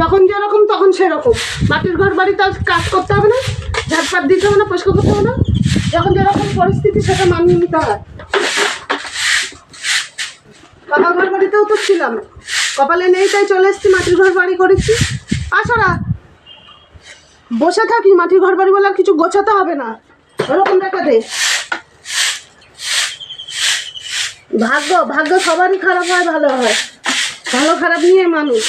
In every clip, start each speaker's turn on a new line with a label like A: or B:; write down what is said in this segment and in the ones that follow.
A: যখন যেরকম, তখন সেরকম। মাটির ঘর বাড়িতে আজ কাজ করতে হবে না, ঝাটপাট দিতে হবে না, পরিষ্কার করতে হবে না। যখন যেরকম পরিস্থিতি, সেটা মানিয়ে নিতে হয়। কাকা ঘর বাড়িতেও তো ছিলাম। কপালে নেই, তাই চলে এসেছি, মাটির ঘর বাড়ি করেছি। আসরা, বসে থাকি, মাটির ঘর বাড়ি বলে কিছু গোছাতে হবে না। ওরকম দে। ভাগ্য ভাগ্য সবারই খারাপ হয়, ভালো হয়। ভালো খারাপ নিয়ে মানুষ।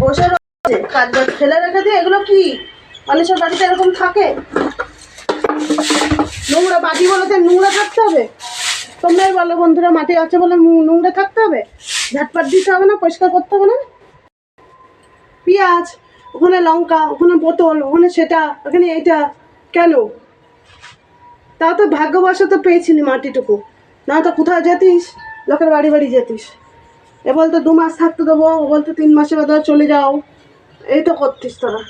A: বসে রয়েছে কাজ ফেলে রেখে দিয়ে এগুলো কি মানুষের বাড়িতে এরকম থাকে নোংরা বাটি বলতে নোংরা থাকতে হবে তোমরাই বলো বন্ধুরা মাটি আছে বলে নোংরা থাকতে হবে ঝাটপাট দিতে হবে না পরিষ্কার করতে হবে না পেঁয়াজ, ওখানে লঙ্কা, ওখানে বোতল ওখানে সেটা, ওখানে এইটা কেন? তাও তো ভাগ্যবশত পেয়েছিলি মাটিটুকু। না তো কোথাও যেতিস লোকের বাড়ি বাড়ি যেতিস। এ বলতো দু মাস থাকতে দেবো ও বলতো তিন মাসে বাদে চলে যাও। এই তো করতিস তোরা।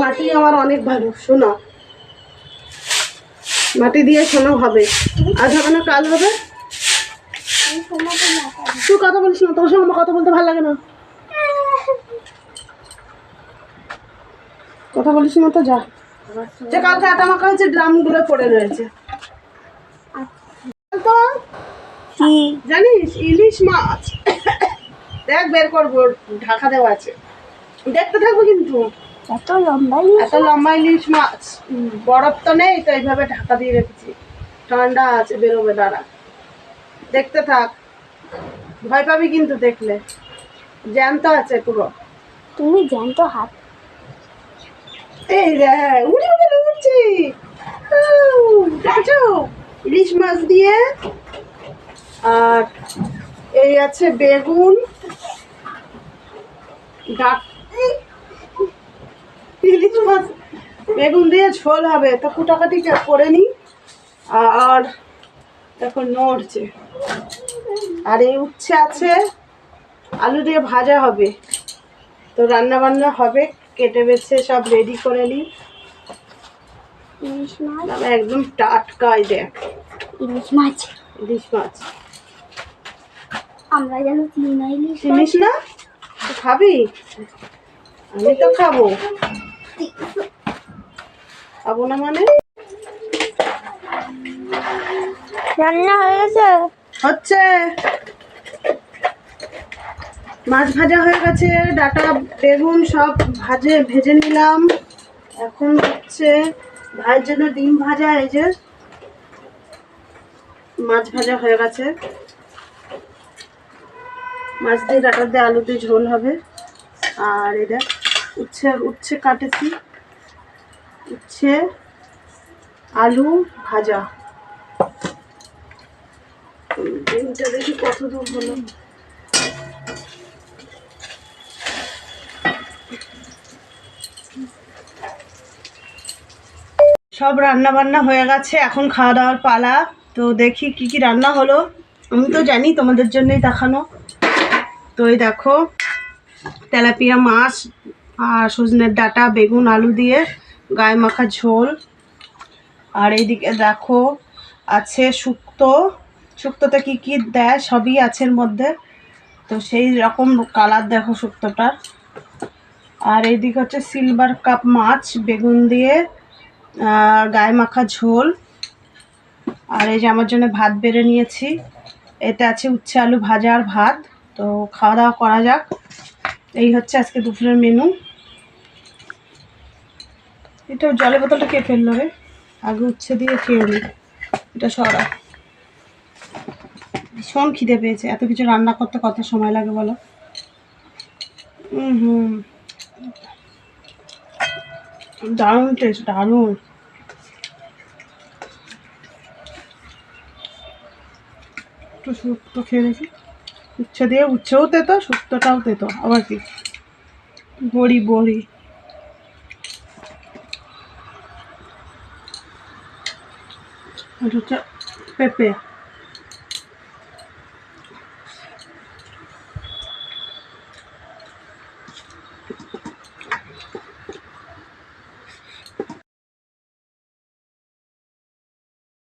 A: মাটি আমার অনেক ভালো শোনা। মাটি দিয়ে শোনা হবে। আজ হবে না কাল হবে। তুই কথা বলিস না তোর সঙ্গে আমার কথা বলতে ভালো লাগে না। কথা বলিস না তো যা। যে কালকে আটা মাখা হয়েছে ড্রামগুলো পড়ে রয়েছে। তো
B: কি?
A: জানিস ইলিশ মাছ। দেখ বের করব ঢাকা দেওয়া আছে। দেখতে থাকব কিন্তু।
B: এত লম্বাই
A: এত লম্বা ইলিশ মাছ। বরফ তো নেই তো এইভাবে ঢাকা দিয়ে রেখেছি। ঠান্ডা আছে বেরোবে দাঁড়া। দেখতে থাক। ভয় পাবি কিন্তু দেখলে। জ্যান্ত আছে পুরো।
B: তুমি জ্যান্ত হাত
A: এই রে উড়ে উড়ে উঠছি আউ, ইলিশ মাছ দিয়ে আর এই আছে বেগুন ইলিশ মাছ বেগুন দিয়ে ঝোল হবে। তো কুটাকাটি করে নি আর দেখো নড়ছে। আর এই উচ্ছে আছে আলু দিয়ে ভাজা হবে। তো রান্না বান্না হবে কেটে বেছে সব রেডি করে নিই।
B: ইলিশ মাছ?
A: একদম টাটকা এই দেখ।
B: ইলিশ মাছ।
A: ইলিশ মাছ।
B: আমরা যেন চিনি ইলিশ
A: চিনিস না? খাবি? আমি তো খাব। খাব না মানে?
B: রান্না হয়ে গেছে?
A: হচ্ছে। মাছ ভাজা হয়ে গেছে, ডাটা, বেগুন সব ভাজে, ভেজে নিলাম। এখন হচ্ছে ভাইয়ের জন্য ডিম ভাজা, এই যে মাছ ভাজা হয়ে গেছে। মাছ দিয়ে ডাটা দিয়ে আলু দিয়ে ঝোল হবে। আর এটা উচ্ছে উচ্ছে কাটেছি। উচ্ছে, আলু ভাজা। ডিমটা দেখি কত দূর হলো। সব রান্না বান্না হয়ে গেছে, এখন খাওয়া দাওয়ার পালা। তো দেখি কি কি রান্না হলো। আমি তো জানি তোমাদের জন্যই দেখানো। তো এই দেখো, তেলাপিয়া মাছ আর সজনের ডাঁটা, বেগুন, আলু দিয়ে গায়ে মাখা ঝোল। আর এইদিকে দেখো, আছে শুক্তো। শুক্তোতে কি কি দেয়? সবই আছে মধ্যে। তো সেই রকম কালার দেখো শুক্তোটার। আর এইদিকে হচ্ছে সিলভার কাপ মাছ, বেগুন দিয়ে গায়ে মাখা ঝোল। আর এই যে আমার জন্য ভাত বেড়ে নিয়েছি। এতে আছে উচ্ছে আলু ভাজা আর ভাত। তো খাওয়া দাওয়া করা যাক। এই হচ্ছে আজকে দুপুরের মেনু এটা জলের বোতলটা কে ফেলল রে? আগে উচ্ছে দিয়ে খেয়ে নিই এটা সরা। ভীষণ খিদে পেয়েছে। এত কিছু রান্না করতে কত সময় লাগে বলো? হুম হুম। দারুণ টেস্ট দারুণ। একটু শুক্তো খেয়ে দেখি। উচ্ছে দিয়ে, উচ্ছেও তেতো শুক্তোটাও তেতো, আবার কি? বড়ি বড়ি। হচ্ছে পেঁপে।